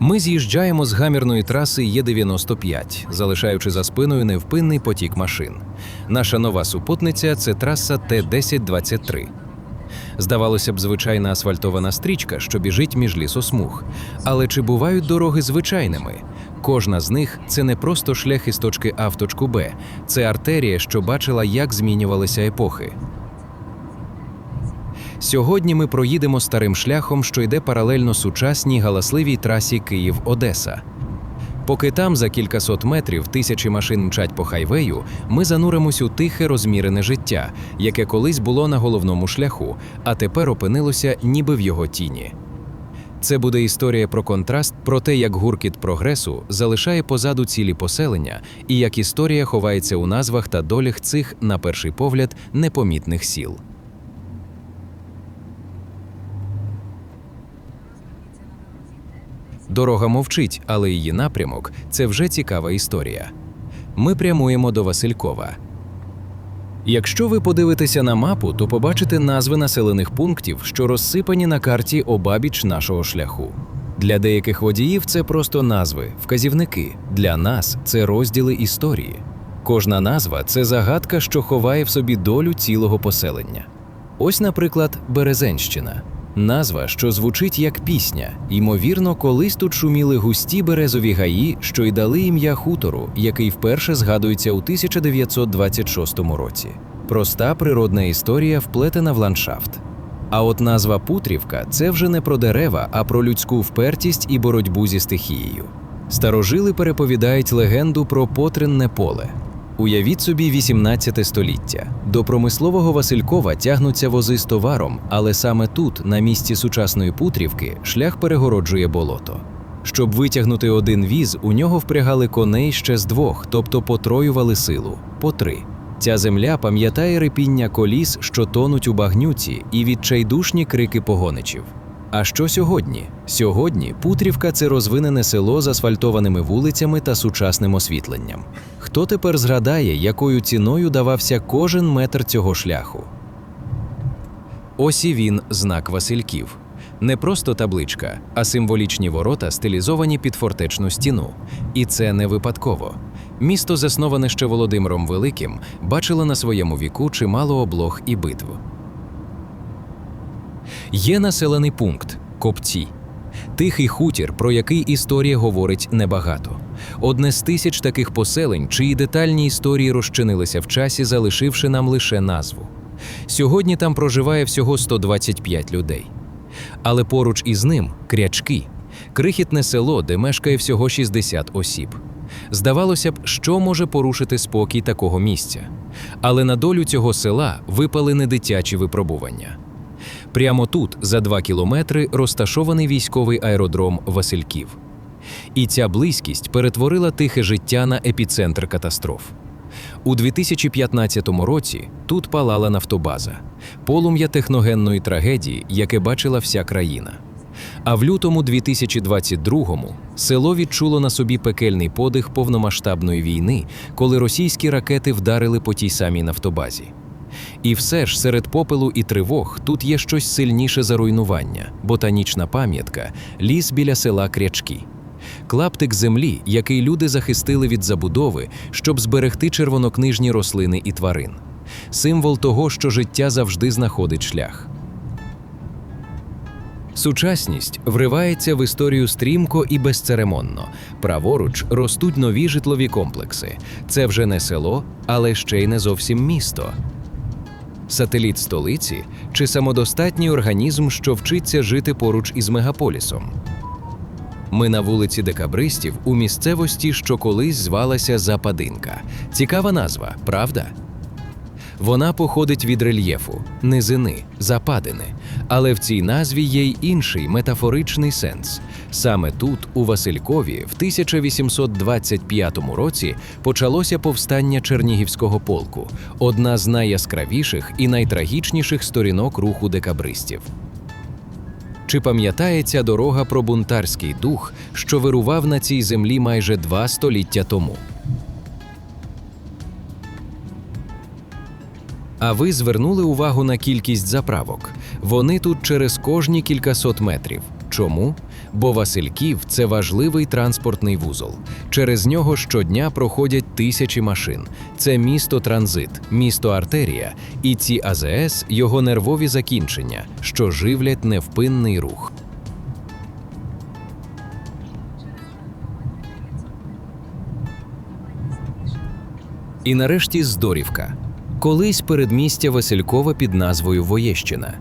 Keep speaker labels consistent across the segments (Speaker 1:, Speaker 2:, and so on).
Speaker 1: Ми з'їжджаємо з гамірної траси Є-95, залишаючи за спиною невпинний потік машин. Наша нова супутниця це траса Т-1023. Здавалося б, звичайна асфальтована стрічка, що біжить між лісосмуг. Але чи бувають дороги звичайними? Кожна з них це не просто шлях із точки А в точку Б, це артерія, що бачила, як змінювалися епохи. Сьогодні ми проїдемо старим шляхом, що йде паралельно сучасній галасливій трасі Київ-Одеса. Поки там за кількасот метрів тисячі машин мчать по хайвею, ми зануримось у тихе розмірене життя, яке колись було на головному шляху, а тепер опинилося ніби в його тіні. Це буде історія про контраст, про те, як гуркіт прогресу залишає позаду цілі поселення, і як історія ховається у назвах та долях цих, на перший погляд, непомітних сіл. Дорога мовчить, але її напрямок це вже цікава історія. Ми прямуємо до Василькова. Якщо ви подивитеся на мапу, то побачите назви населених пунктів, що розсипані на карті обабіч нашого шляху. Для деяких водіїв це просто назви, вказівники. Для нас це розділи історії. Кожна назва це загадка, що ховає в собі долю цілого поселення. Ось, наприклад, Березенщина. Назва, що звучить як пісня. Ймовірно, колись тут шуміли густі березові гаї, що й дали ім'я хутору, який вперше згадується у 1926 році. Проста природна історія вплетена в ландшафт. А от назва Путрівка це вже не про дерева, а про людську впертість і боротьбу зі стихією. Старожили переповідають легенду про потринне поле. Уявіть собі 18 століття. До промислового Василькова тягнуться вози з товаром, але саме тут, на місці сучасної Путрівки, шлях перегороджує болото. Щоб витягнути один віз, у нього впрягали коней ще з двох, тобто потроювали силу по три. Ця земля пам'ятає рипіння коліс, що тонуть у багнюці, і відчайдушні крики погоничів. А що сьогодні? Сьогодні Путрівка це розвинене село з асфальтованими вулицями та сучасним освітленням. Хто тепер згадає, якою ціною давався кожен метр цього шляху? Ось і він, знак Васильків. Не просто табличка, а символічні ворота, стилізовані під фортечну стіну. І це не випадково. Місто, засноване ще Володимиром Великим, бачило на своєму віку чимало облог і битв. Є населений пункт Копці. Тихий хутір, про який історія говорить небагато. Одне з тисяч таких поселень, чиї детальні історії розчинилися в часі, залишивши нам лише назву. Сьогодні там проживає всього 125 людей. Але поруч із ним крячки крихітне село, де мешкає всього 60 осіб. Здавалося б, що може порушити спокій такого місця. Але на долю цього села випали не дитячі випробування. Прямо тут, за два кілометри, розташований військовий аеродром Васильків. І ця близькість перетворила тихе життя на епіцентр катастроф. У 2015 році тут палала нафтобаза, полум'я техногенної трагедії, яке бачила вся країна. А в лютому 2022-му село відчуло на собі пекельний подих повномасштабної війни, коли російські ракети вдарили по тій самій нафтобазі. І все ж серед попелу і тривог тут є щось сильніше за руйнування, ботанічна пам'ятка, ліс біля села Крячки. Клаптик землі, який люди захистили від забудови, щоб зберегти червонокнижні рослини і тварин. Символ того, що життя завжди знаходить шлях. Сучасність вривається в історію стрімко і безцеремонно. Праворуч ростуть нові житлові комплекси. Це вже не село, але ще й не зовсім місто. Сателіт столиці чи самодостатній організм, що вчиться жити поруч із мегаполісом. Ми на вулиці Декабристів у місцевості, що колись звалася Западинка. Цікава назва, правда? Вона походить від рельєфу, низини, западини. Але в цій назві є й інший метафоричний сенс. Саме тут, у Василькові, в 1825 році почалося повстання Чернігівського полку, одна з найяскравіших і найтрагічніших сторінок руху декабристів. Чи пам'ятає ця дорога про бунтарський дух, що вирував на цій землі майже два століття тому? А ви звернули увагу на кількість заправок. Вони тут через кожні кількасот метрів. Чому? бо Васильків це важливий транспортний вузол. Через нього щодня проходять тисячі машин. Це місто транзит, місто артерія, і ці АЗС його нервові закінчення, що живлять невпинний рух. І нарешті Здорівка. Колись передмістя Василькова під назвою Воєщина.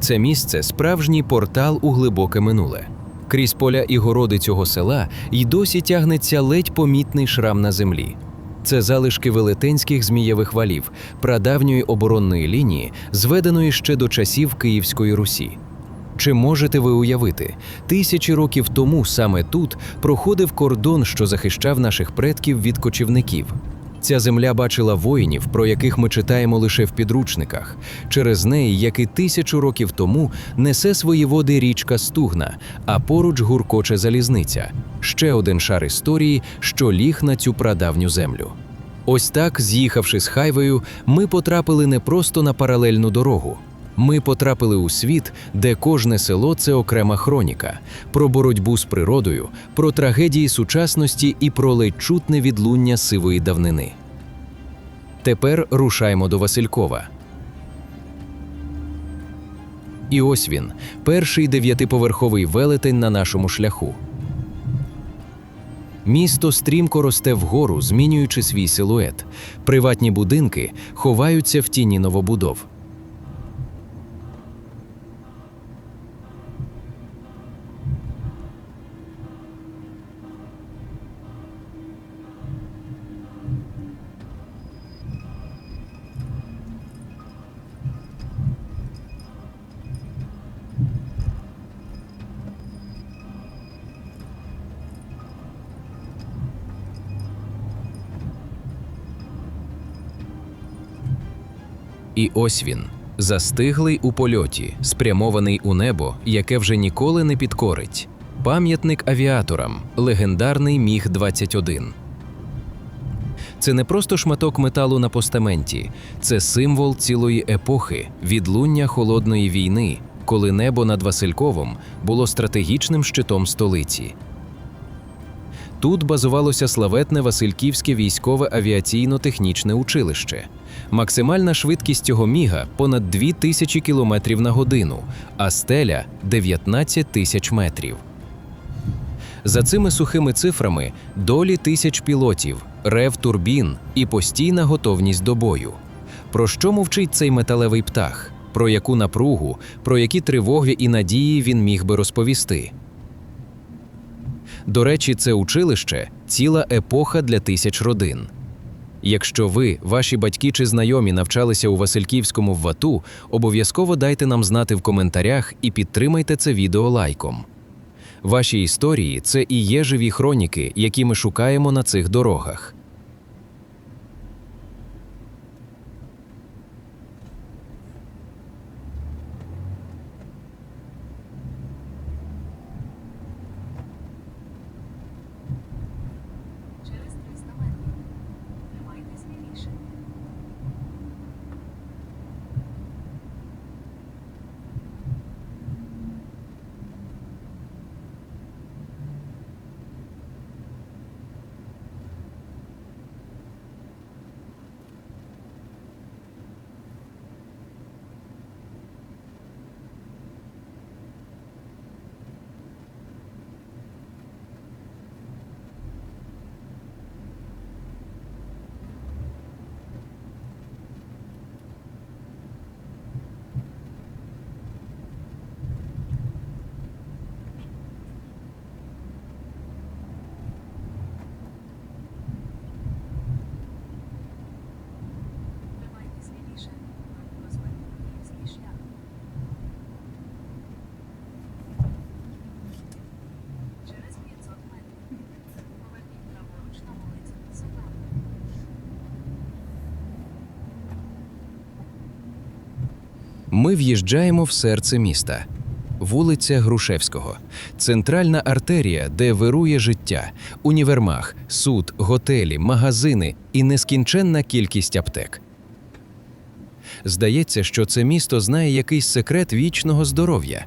Speaker 1: Це місце справжній портал у глибоке минуле. Крізь поля і городи цього села й досі тягнеться ледь помітний шрам на землі. Це залишки велетенських змієвих валів, прадавньої оборонної лінії, зведеної ще до часів Київської Русі. Чи можете ви уявити, тисячі років тому саме тут проходив кордон, що захищав наших предків від кочівників? Ця земля бачила воїнів, про яких ми читаємо лише в підручниках. Через неї, як і тисячу років тому, несе свої води річка Стугна, а поруч гуркоче залізниця. Ще один шар історії, що ліг на цю прадавню землю. Ось так, з'їхавши з хайвею, ми потрапили не просто на паралельну дорогу. Ми потрапили у світ, де кожне село це окрема хроніка, про боротьбу з природою, про трагедії сучасності і про ледь чутне відлуння сивої давнини. Тепер рушаємо до Василькова. І ось він, перший дев'ятиповерховий велетень на нашому шляху. Місто стрімко росте вгору, змінюючи свій силует. Приватні будинки ховаються в тіні новобудов. І ось він, застиглий у польоті, спрямований у небо, яке вже ніколи не підкорить. Пам'ятник авіаторам, легендарний Міг 21 Це не просто шматок металу на постаменті, це символ цілої епохи, відлуння холодної війни, коли небо над Васильковом було стратегічним щитом столиці. Тут базувалося славетне Васильківське військове авіаційно-технічне училище. Максимальна швидкість цього міга понад 2000 км на годину, а стеля 19 тисяч метрів. За цими сухими цифрами долі тисяч пілотів, рев турбін і постійна готовність до бою. Про що мовчить цей металевий птах? Про яку напругу, про які тривоги і надії він міг би розповісти? До речі, це училище ціла епоха для тисяч родин. Якщо ви, ваші батьки чи знайомі навчалися у Васильківському ВАТУ, обов'язково дайте нам знати в коментарях і підтримайте це відео лайком. Ваші історії це і є живі хроніки, які ми шукаємо на цих дорогах. Ми в'їжджаємо в серце міста. Вулиця Грушевського, центральна артерія, де вирує життя, універмаг, суд, готелі, магазини і нескінченна кількість аптек. Здається, що це місто знає якийсь секрет вічного здоров'я.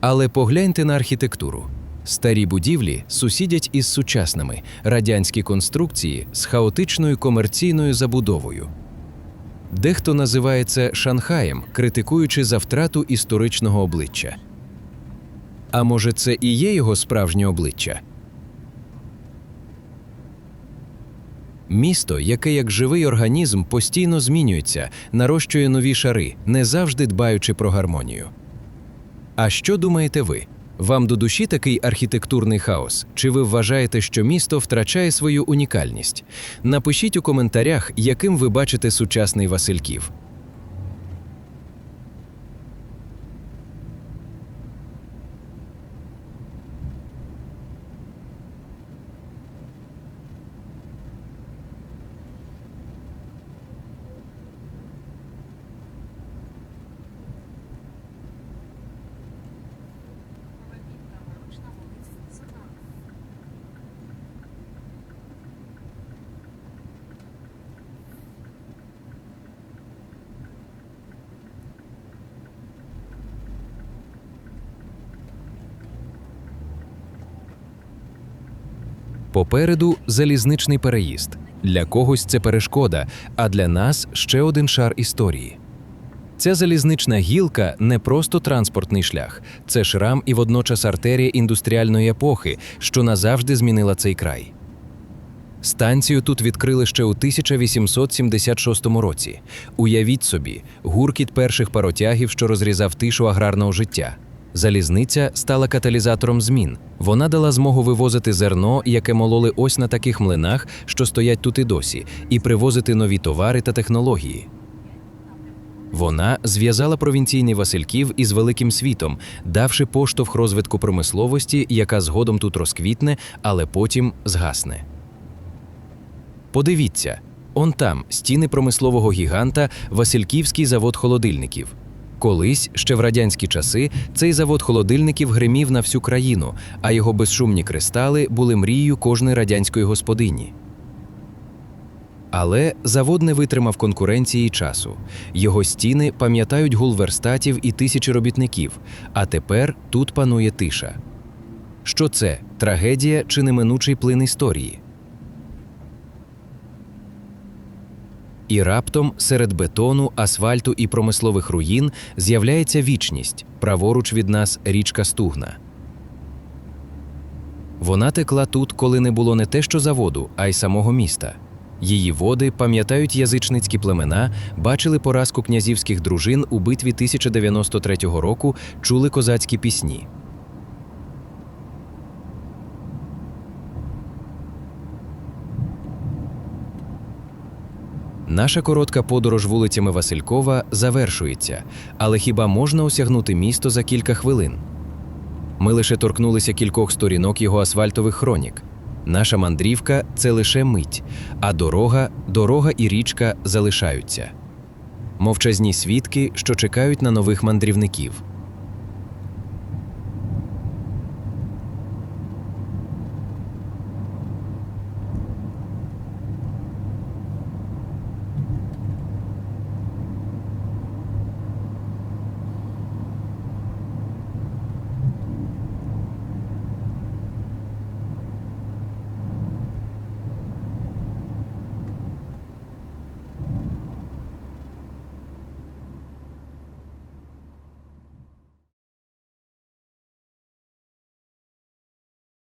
Speaker 1: Але погляньте на архітектуру. Старі будівлі сусідять із сучасними радянські конструкції з хаотичною комерційною забудовою. Дехто називає це Шанхаєм, критикуючи за втрату історичного обличчя. А може, це і є його справжнє обличчя? Місто, яке як живий організм постійно змінюється, нарощує нові шари, не завжди дбаючи про гармонію. А що думаєте ви? Вам до душі такий архітектурний хаос? Чи ви вважаєте, що місто втрачає свою унікальність? Напишіть у коментарях, яким ви бачите сучасний Васильків. Попереду залізничний переїзд. Для когось це перешкода, а для нас ще один шар історії. Ця залізнична гілка не просто транспортний шлях, це шрам і водночас артерія індустріальної епохи, що назавжди змінила цей край. Станцію тут відкрили ще у 1876 році. Уявіть собі, гуркіт перших паротягів, що розрізав тишу аграрного життя. Залізниця стала каталізатором змін. Вона дала змогу вивозити зерно, яке мололи ось на таких млинах, що стоять тут і досі, і привозити нові товари та технології. Вона зв'язала провінційний Васильків із великим світом, давши поштовх розвитку промисловості, яка згодом тут розквітне, але потім згасне. Подивіться, он там стіни промислового гіганта Васильківський завод холодильників. Колись, ще в радянські часи, цей завод холодильників гримів на всю країну, а його безшумні кристали були мрією кожної радянської господині. Але завод не витримав конкуренції часу. Його стіни пам'ятають гул верстатів і тисячі робітників, а тепер тут панує тиша. Що це трагедія чи неминучий плин історії? І раптом серед бетону, асфальту і промислових руїн з'являється вічність, праворуч від нас річка Стугна. Вона текла тут, коли не було не те що заводу, а й самого міста. Її води пам'ятають язичницькі племена, бачили поразку князівських дружин у битві 1093 року, чули козацькі пісні. Наша коротка подорож вулицями Василькова завершується, але хіба можна осягнути місто за кілька хвилин? Ми лише торкнулися кількох сторінок його асфальтових хронік. Наша мандрівка це лише мить, а дорога, дорога і річка залишаються. Мовчазні свідки, що чекають на нових мандрівників.